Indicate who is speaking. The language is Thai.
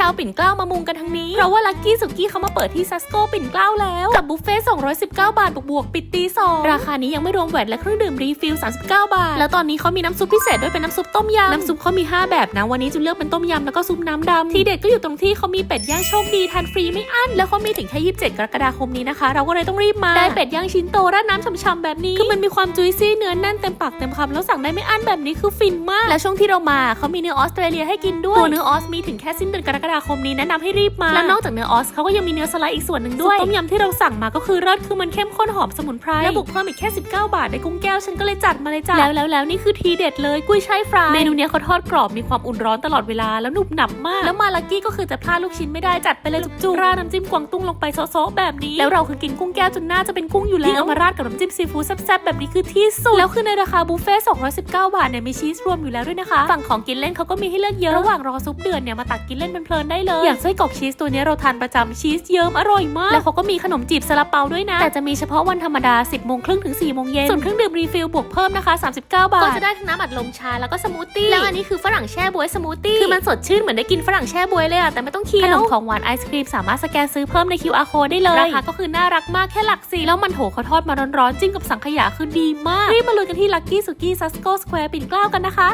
Speaker 1: ชาวปิ่นเกล้ามามุงกันทั้งนี้ เพราะว่าลักกี้สุกี้เขามาเปิดที่ซัสโกปิ่นเกล้าแล้วกับบุฟเฟ่ต์219 บาทบวกๆปิดตีสองราคานี้ยังไม่รวมแวตและเครื่องดื่มรีฟิล39 บาท แล้วตอนนี้เขามีน้ำซุปพิเศษด้วยเป็นน้ำซุปต้มยำน้ำซุปเขามี 5 แบบนะวันนี้จะเลือกเป็นต้มยำแล้วก็ซุปน้ำดำที่เด็ดก็อยู่ตรงที่เขามีเป็ดย่างโชคดีทานฟรีไม่อั้นแล้วเขามีถึงแค่27 กรกฎาคมนี้นะคะ เราก็เลยต้องรีบมาได้เป็ดย่างชิ้นโตราดน้ำฉ่ำๆแบบนี้คือมันมีความจุยซี่เนื้อแน่นเต็มปากเต็มคำแล้วสั่งได้ไม่อั้นแบบนี้คือฟินมาก และช่วงที่เรามาเขามีเนื้อออสเตรเลียให้กินด้วยตัวเนื้อออสมีถึงแค่สิ้นเดือนกรกฎาคมนี้แนะนำให้รีบมา และนอกจากเนื้อออสเขาก็ยังมีเนื้อสไลด์อีกส่วนหนึ่งด้วยซุปต้มยำที่เราสั่งมาก็คือรสคือมันเข้มข้นหอมสมุนไพรและบุกเพิ่มอีกแค่ 19 บาทในกุ้งแก้วฉันก็เลยจัดมาเลยจ้ะแล้วแล้วแล้วนี่คือทีเด็ดเลยกุ้ยช่ายฟรายเมนูเนี้ยเขาทอดกรอบมีความอุ่นร้อนตลอดเวลาแล้วหนุบหนับมาก แล้วมาลักกี้ก็คือจะพลาดลูกชิ้นไม่ได้จัดไปเลยจุกๆราดน้ำจิ้มกวางตุ้งลงไปโซะๆแบบนี้ แล้วเราคือกินกุ้งแก้วจนหน้าจะเป็นกุ้งอยู่แล้วยิ่งเอามาราดกับน้ำจิ้มซีฟู้ดแซ่บๆแบบนี้คือที่สุดแล้วคือในราคาบุฟเฟ่ต์219 บาทเนี่ยมีชีสรวมอยู่แล้วด้วยนะคะ ฝั่งของกินเล่นเขาก็มีให้เลือกเยอะระหว่างรอซุปเดือดเนี่ยมาตักกินเล่นเพลินๆได้เลย อย่างไส้กรอกชีสตัวเนี้ยเราทานประจำชีสเยิ้มอร่อยมาก แล้วเขาก็มีขนมจีบซาลาเปาด้วยนะ แต่จะมีเฉพาะวันธรรมดา 10โมงครึ่งถึง4โมงเย็นส่วนเครื่องดื่มรีฟิลบวกเพิ่มนะคะ 39 บาท ก็จะได้ทั้งน้ำอัดลมชาแล้วก็สมูทตี้แล้วอันนี้คือฝรั่งแช่บวยสมูทตี้คือมันสดชื่นเหมือนได้กินฝรั่งแช่บวยเลยอะแต่ไม่ต้องเคี้ยวขนมของหวานไอศครีมสามารถสแกนซื้อเพิ่มใน QR code ได้เลยราคาก็คือน่ารักมากแค่หลักสี่แล้วมันโถเขาทอดมาร้อนๆจิ้มกับสังขยาคือดีมากรีบมาลุยกันที่ลักกี้สุกี้ซัสโกสแควร์ปิ่นเกล้ากันนะคะ